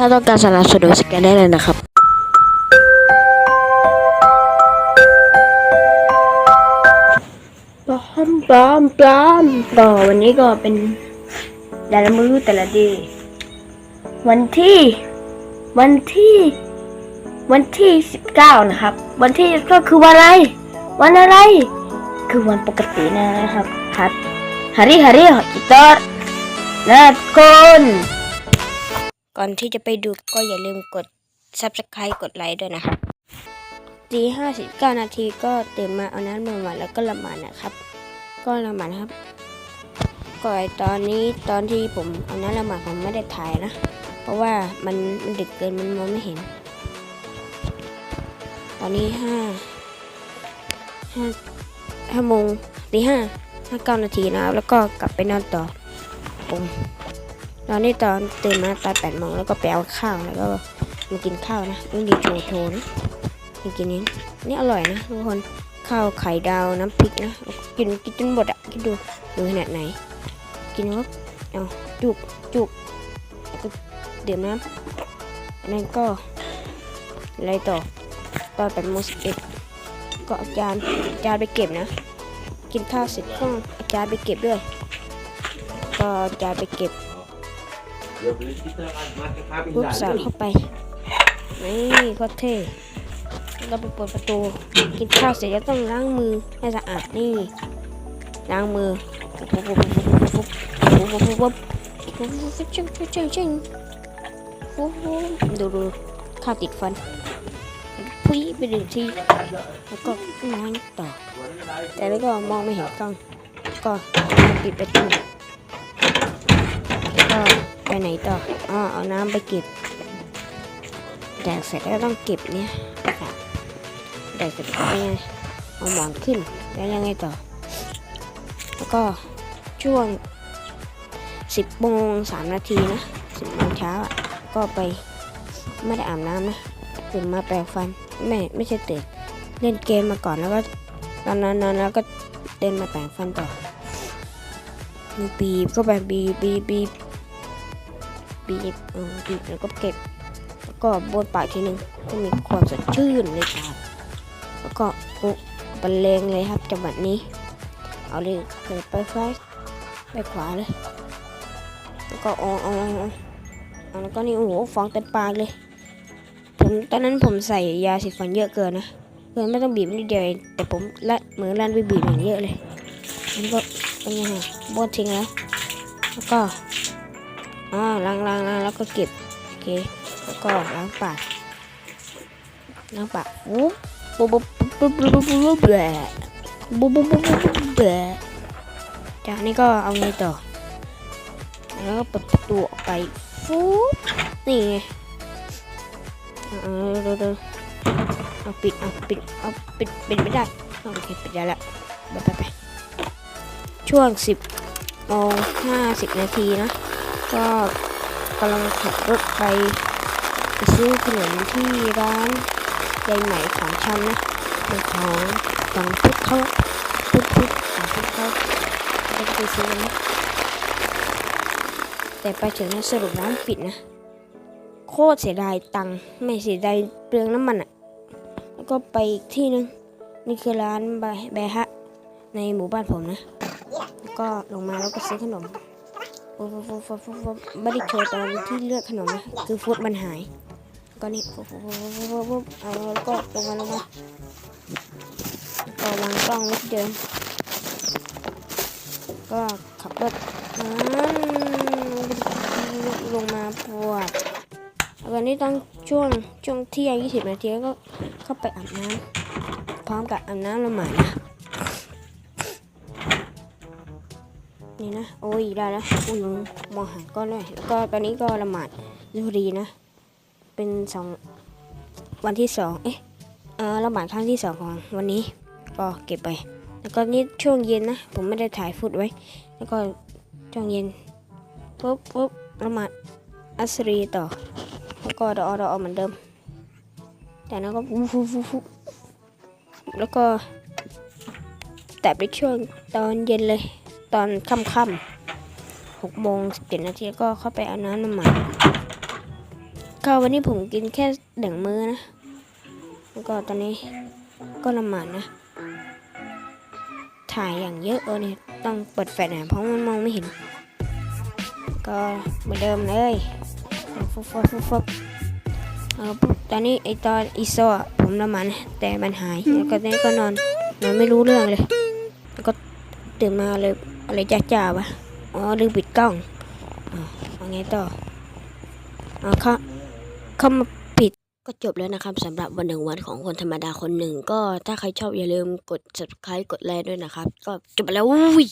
ถ้าต้องการสนับสนุนสแกนได้เลยนะครับปลอมปลอมปลอมก็วันนี้ก็เป็นแต่ละมื้อแต่ละดย์วันที่ วันที่ วันที่สิบเก้านะครับ วันที่ก็คือวันอะไร วันอะไร คือวันปกตินะครับฮัทฮาริฮาริฮอจิตอร์นะทุกคน ก่อนที่จะไปดูก็อย่าลืมกด subscribe กดไลค์ด้วยนะครับตีห้าสิบเก้านาทีก็ตื่นมาเอาน้ำมาหวาแล้วก็ละหมาดนะครับ ก็ละหมาดนะครับ ก่อนตอนนี้ตอนที่ผมเอาน้ำละหมาดผมไม่ได้ถ่ายนะ เพราะว่ามันมันดึกเกินมันมองไม่เห็น ตอนนี้ห้าห้าห้าโมงตีห้าห้าเก้านาทีนะครับแล้วก็กลับไปนอนต่อผม ตอนนี้ตอนตื่นมาตอนแปดโมงแล้วก็ไปเอาข้าวแล้วก็มากินข้าวนะต้องดีโชว์โชว์นะกินกินนี้นี่อร่อยนะทุกคนข้าวไข่ดาวน้ำพริกนะกินกินจนหมดอะคิดดูดูขนาดไหน กินแล้วเอาจุกจุกแล้วก็ดื่มน้ำอันนั้นก็อะไรต่อตอนแปดโมงสิบเอ็ดก็อาจารย์อาจานไปเก็บนะ กินข้าวเสร็จก็อาจารย์ไปเก็บด้วย ก็อาจารย์ไปเก็บ ปุ๊บสอดเข้าไป นี่โคตรเท่เราไปเปิดประตู กินข้าวเสร็จก็ต้องล้างมือให้สะอาดนี่ ล้างมือปุ๊บปุ๊บปุ๊บปุ๊บปุ๊บปุ๊บปุ๊บปุ๊บปุ๊บปุ๊บชิงชิงชิงชิงปุ๊บปุ๊บดูดูข้าวติดฟันพุ้ยไปหนึ่งทีแล้วก็นอนต่อ แต่แล้วก็มองไม่เห็นกล้อง ก็ปิดประตู ไปไหนต่ออ๋อเอาน้ำไปเก็บแดกเสร็จแล้วต้องเก็บเนี่ยแดกเสร็จก็ไปเอาหมอนขึ้นแล้วยังไงต่อ แล้วก็ช่วง 10โมง3นาทีนะ10โมงเช้าอะก็ไปไม่ได้อาบน้ำนะตื่นมาแปรงฟันไม่ไม่ใช่ตื่นเล่นเกมมาก่อนแล้วก็ตอนนั้นนอนแล้วก็เดินมาแปรงฟันต่อมีบีบก็ไปบีบบีบบี บีบบีบแล้วก็เก็บ แล้วก็บนปากทีหนึ่งก็มีความสดชื่นในปากแล้วก็โอ้บรรเลงเลยครับจังหวัดนี้ เอาเลยเปิดไปซ้ายไปขวาเลย แล้วก็อ๋ออ๋ออ๋อแล้วก็นี่โอ้โหฟองเต็มปากเลย ผมตอนนั้นผมใส่ยาสีฟันเยอะเกินนะเกินไม่ต้องบีบนิดเดียวเองแต่ผมละเหมือนลั่นไปบีบอย่างเยอะเลยมันก็เป็นยังไงบดทิ้งแล้วแล้วก็ อ่าล้างล้างล้างแล้วก็เก็บโอเคแล้วก็ล้างปากล้างปากปุ๊บปุ๊บปุ๊บปุ๊บปุ๊บปุ๊บปุ๊บแบปุ๊บปุ๊บปุ๊บปุ๊บจากนี้ก็เอาไงต่อ แล้วก็เปิดประตูออกไปฟุ๊บนี่ไงเอาเร็วเอาปิดเอาปิดเอาปิดปิดไม่ได้โอเคปิดได้แล้วไปไปไปช่วงสิบโมงห้าสิบนาทีนะ ก็กำลังขับรถไปไปซื้อขนมที่ร้านยายไหมของชำนะเป็นของของพุทธเขาพุทธพุทธของพุทธเขาไม่ได้ไปซื้อนะแต่ไปถึงนะสรุปร้านปิดนะ โคตรเสียดายตังค์ไม่เสียดายเปลืองน้ำมันอะ แล้วก็ไปอีกที่นึง นี่คือร้านแบแบฮะ ในหมู่บ้านผมนะ แล้วก็ลงมาแล้วก็ซื้อขนม ไม่ได้โชว์ตอนที่เลือกขนมนะคือฟุตมันหาย ก็นี่เอาแล้วก็ลงมาลงมาแล้วก็วางกล้องไว้ที่เดิม ก็ขับรถลงมาปวดวันนี้ต้องช่วงช่วงเที่ยง20 นาทีแล้วก็เข้าไปอาบน้ำพร้อมกับอาบน้ำละหมาดนะ นี่นะ โอ้ยได้แล้วอุ้ยมองหาก็ได้แล้วก็ตอนนี้ก็ละหมาดยูรีนะ เป็นสองวันที่สองเอ๊ะเออละหมาดครั้งที่สองของวันนี้ก็เก็บไป แล้วก็นี่ช่วงเย็นนะ ผมไม่ได้ถ่ายฟุตไว้ แล้วก็ช่วงเย็นปุ๊บปุ๊บละหมาดอัสรีต่อ แล้วก็ดอดอเหมือนเดิม แต่นั้นก็ฟูฟูฟูฟูแล้วก็แต่ไปช่วงตอนเย็นเลย ตอนค่ำๆหกโมงสิบเจ็ดนาทีก็เข้าไปเอาน้ำน้ำหมันข้าววันนี้ผมกินแค่หนึ่งมื้อนะ แล้วก็ตอนนี้ก็ละหมาดนะ ถ่ายอย่างเยอะเออเนี่ยต้องเปิดแฟลชนะเพราะมันมองไม่เห็น ก็เหมือนเดิมเลยฟุบฟับฟุบฟับเออปุ๊บตอนนี้ไอตอนอีโซอะผมละหมาดนะแต่มันหายแล้วก็ตอนนี้ก็นอนนอนไม่รู้เรื่องเลย แล้วก็ตื่นมาเลย อะไรจ้าจ้าวะอ๋อลืมปิดกล้องเอาไงต่ออ๋อเข้าเข้ามาปิดก็จบแล้วนะครับสำหรับวันหนึ่งวันของคนธรรมดาคนหนึ่ง ก็ถ้าใครชอบอย่าลืมกด subscribe กดไลค์ด้วยนะครับ ก็จบแล้วอุ้ย